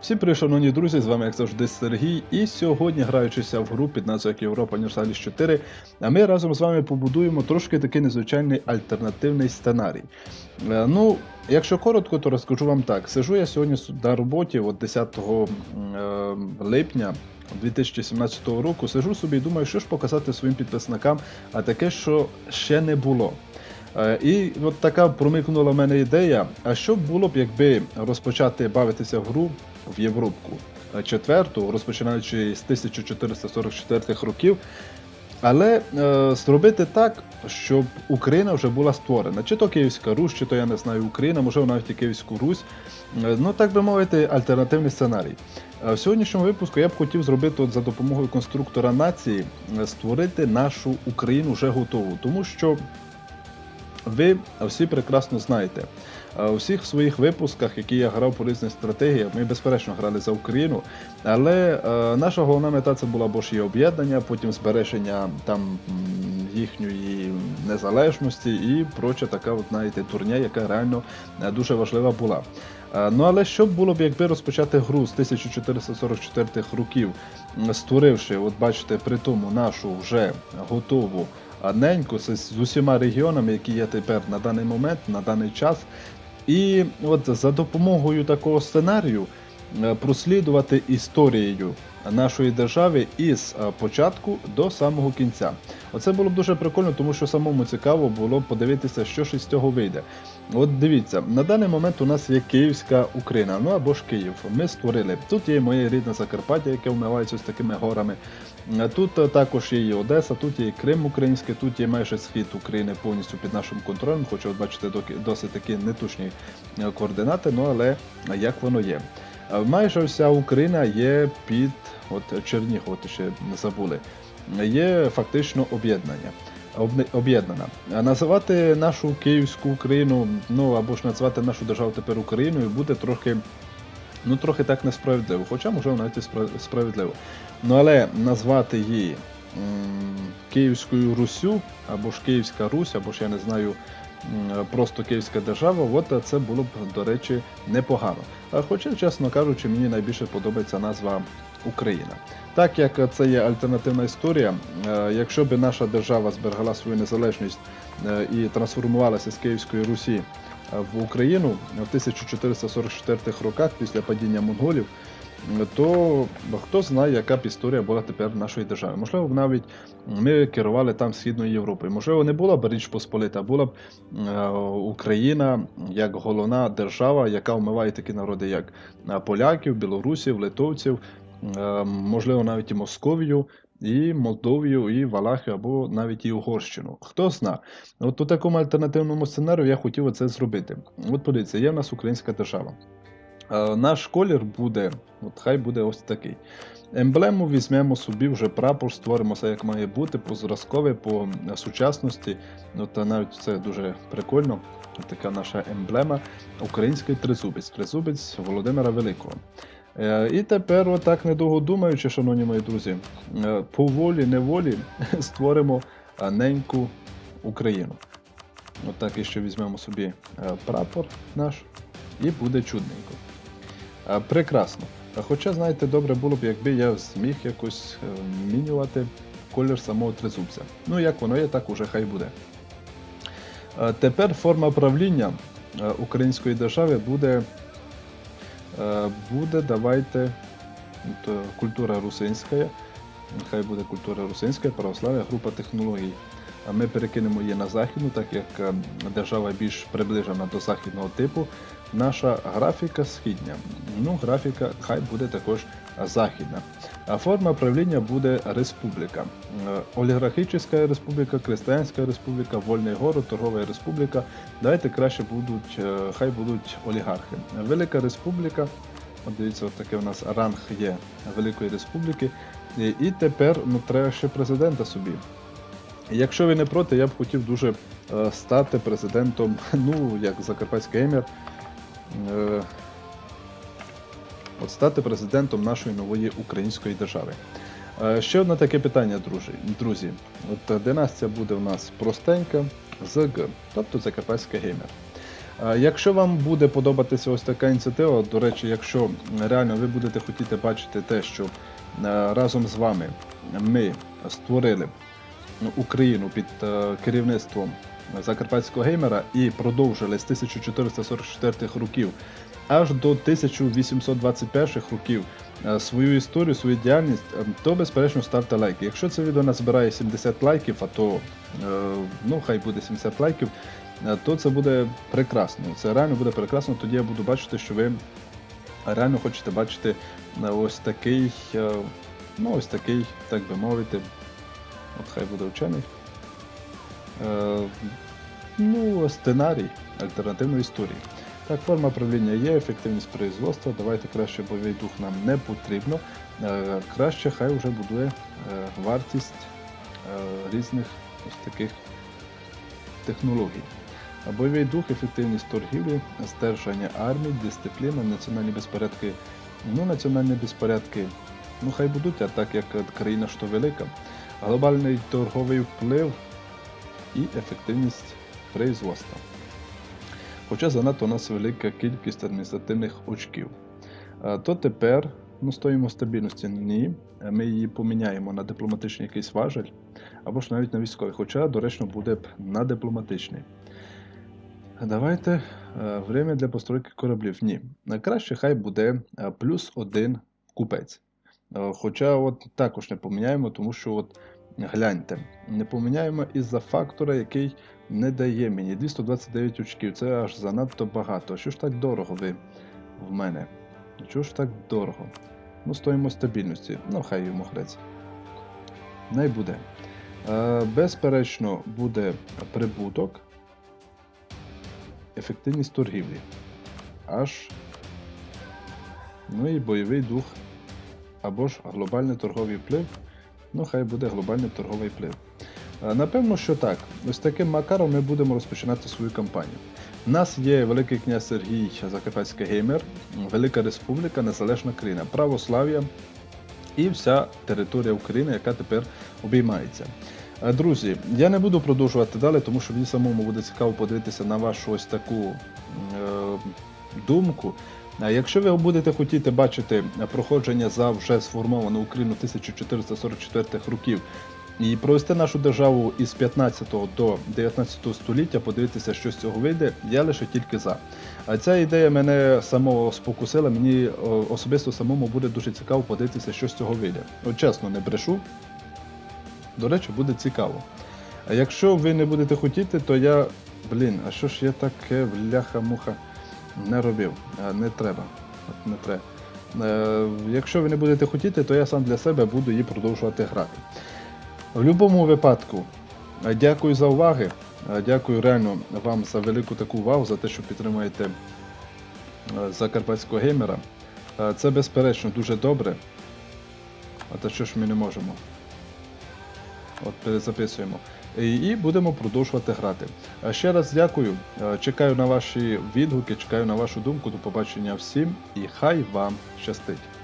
Всім привіт, шановні друзі, з вами як завжди Сергій. І сьогодні, граючися в гру під назвою Європа Universalis 4, а ми разом з вами побудуємо трошки такий незвичайний альтернативний сценарій. Е, Ну, якщо коротко, то розкажу вам так. Сижу я сьогодні на роботі от 10 е, липня 2017 року, сижу собі і думаю, що ж показати своїм підписникам, а таке, що ще не було. Е, І от така промикнула мене ідея. А що було б, якби розпочати бавитися в гру в Європку е, четверту, розпочинаючи з 1444 років, але е, зробити так, щоб Україна вже була створена. Чи то Київська Русь, чи то я не знаю Україна, можливо навіть і Київську Русь. Е, ну так би мовити, альтернативний сценарій. В сьогоднішньому випуску я б хотів зробити от за допомогою конструктора нації створити нашу Україну вже готову, тому що ви всі прекрасно знаєте. У всіх своїх випусках, які я грав по різних стратегіях, ми безперечно грали за Україну. Але е, наша головна мета це була або ж її об'єднання, потім збереження там їхньої незалежності і проча така, от, знаєте, турня, яка реально е, дуже важлива була. Е, Ну але що було б, якби розпочати гру з 1444 років, створивши, от бачите, при тому нашу вже готову неньку з, з усіма регіонами, які є тепер на даний момент, на даний час. І от за допомогою такого сценарію е, прослідувати історією нашої держави із е, початку до самого кінця. Оце було б дуже прикольно, тому що самому цікаво було б подивитися, що ж із цього вийде. От дивіться, на даний момент у нас є Київська Україна, ну або ж Київ. Ми створили. Тут є моє рідне Закарпаття, яке вмивається з такими горами. Е, Тут е, також є і Одеса, тут є і Крим український, тут є майже схід України повністю під нашим контролем. Хочу бачити доки- досить такі неточні е, координати, ну але як воно є. Майже вся Україна є під от Чернігов, от ще не забули. Є фактично об'єднання. Об'єднана. Називати нашу Київську Україну, ну або ж назвати нашу державу тепер Україною, буде трохи, ну трохи так несправедливо. Хоча, можливо, навіть і спра- справедливо. Ну але назвати її Київською Русю, або ж Київська Русь, або ж я не знаю, просто Київська держава, от це було б, до речі, непогано. Хоча, чесно кажучи, мені найбільше подобається назва Україна. Так як це є альтернативна історія, е, якщо б наша держава зберегла свою незалежність е, і трансформувалася з Київської Русі е, в Україну в 1444 роках після падіння монголів, е, то хто знає, яка б історія була тепер нашої держави. Можливо, б навіть ми керували там Східною Європою. Можливо, не була б Річ Посполита, була б е, Україна як головна держава, яка вмиває такі народи, як е, поляків, білорусів, литовців, е, можливо, навіть і Московію. І Молдовію, і Валахію, або навіть і Угорщину. Хто зна. От у такому альтернативному сценарію я хотів це зробити. От подивіться, є в нас українська держава. Наш колір буде, от хай буде ось такий. Емблему візьмемо собі вже прапор, створимо все як має бути, по зразкові, по сучасності. Ну та навіть це дуже прикольно. Така наша емблема. Український тризубець, тризубець Володимира Великого. Е, І тепер, отак недовго думаючи, шановні мої друзі, е, по волі, неволі створимо неньку Україну. Отак і ще візьмемо собі е, прапор наш, і буде чудненько. Прекрасно. Хоча, знаєте, добре було б, якби я зміг якось е, змінювати колір самого тризубця. Ну, як воно є, так уже хай буде. Тепер форма правління е, української держави буде, е, буде давайте, культура русинська. Хай буде культура русинська, православ'я, група технологій. Ми перекинемо її на західну, так як е, держава більш приближена до західного типу. Наша графіка східня. Ну, графіка хай буде також західна. А форма правління буде республіка. Е, Олігархічна республіка, Крестьянська республіка, Вольний город, Торгова республіка. Давайте краще будуть, е, хай будуть олігархи. Велика республіка. От дивіться, от таке у нас ранг є Великої Республіки. І тепер ну, треба ще президента собі. Якщо ви не проти, я б хотів дуже е, стати президентом, ну, як Закарпатський емір, е, от стати президентом нашої нової української держави. Е, ще одне таке питання, друзі. От династія буде у нас простенька з Г, тобто Закарпатський геймер. Якщо вам буде подобатися ось така ініціатива, до речі, якщо реально ви будете хотіти бачити те, що разом з вами ми створили Україну під е, керівництвом закарпатського геймера і продовжили з 1444 років аж до 1821 років е, свою історію, свою діяльність, е, то безперечно ставте лайки. Якщо це відео назбирає 70 лайків, а то е, ну хай буде 70 лайків, то це буде прекрасно. Це реально буде прекрасно. Тоді я буду бачити, що ви реально хочете бачити ось такий, ну ось такий, так би мовити, от хай буде вчений. Е, ну, сценарій альтернативної історії. Так, форма правління є, ефективність производства. Давайте краще бойовий дух нам не потрібно. Е, краще хай вже будує е, вартість е, різних ось таких технологій. Бойовий дух, ефективність торгівлі, стерження армії, дисципліна, національні безпорядки. Ну, національні безпорядки, ну хай будуть, а так як країна що велика. Глобальний торговий вплив і ефективність производства. Хоча занадто у нас велика кількість адміністративних очків. То тепер ну, стоїмо стабільності ні. Ми її поміняємо на дипломатичний якийсь важель, або ж навіть на військовий, хоча доречно буде б на дипломатичний. Давайте е, время для постройки кораблів. Ні. Найкраще хай буде е, плюс один купець. Е, Хоча от також не поміняємо, тому що от гляньте, не поміняємо із-за фактора, який не дає мені 229 очків. Це аж занадто багато. Що ж так дорого ви в мене? Чого ж так дорого? Ну, стоїмо стабільності. Ну, хай йому грець. Не буде. Е, безперечно, буде прибуток, ефективність торгівлі. Аж. Ну і бойовий дух. Або ж глобальний торговий вплив. Ну, хай буде глобальний торговий вплив. Напевно, що так. Ось таким макаром ми будемо розпочинати свою кампанію. У нас є Великий князь Сергій Закарпатський геймер, Велика Республіка, Незалежна країна, православ'я і вся територія України, яка тепер обіймається. Друзі, я не буду продовжувати далі, тому що мені самому буде цікаво подивитися на вашу ось таку е, думку. Якщо ви будете хотіти бачити проходження за вже сформовану Україну 1444 років і провести нашу державу із 15 до 19 століття, подивитися, що з цього вийде, я лише тільки за. А ця ідея мене самого спокусила, мені особисто самому буде дуже цікаво подивитися, що з цього вийде. От чесно, не брешу. До речі, буде цікаво. А якщо ви не будете хотіти, то я. Блін, а що ж я таке бляха-муха не робив? Не треба. Не треба. Е, якщо ви не будете хотіти, то я сам для себе буду її продовжувати грати. В будь-якому випадку, е, дякую за уваги. Е, Дякую реально вам за велику таку увагу, за те, що підтримуєте е, закарпатського геймера. Е, Це безперечно дуже добре. А то що ж ми не можемо? От перезаписуємо. І будемо продовжувати грати. Ще раз дякую. Е, Чекаю на ваші відгуки, чекаю на вашу думку. До побачення всім і хай вам щастить.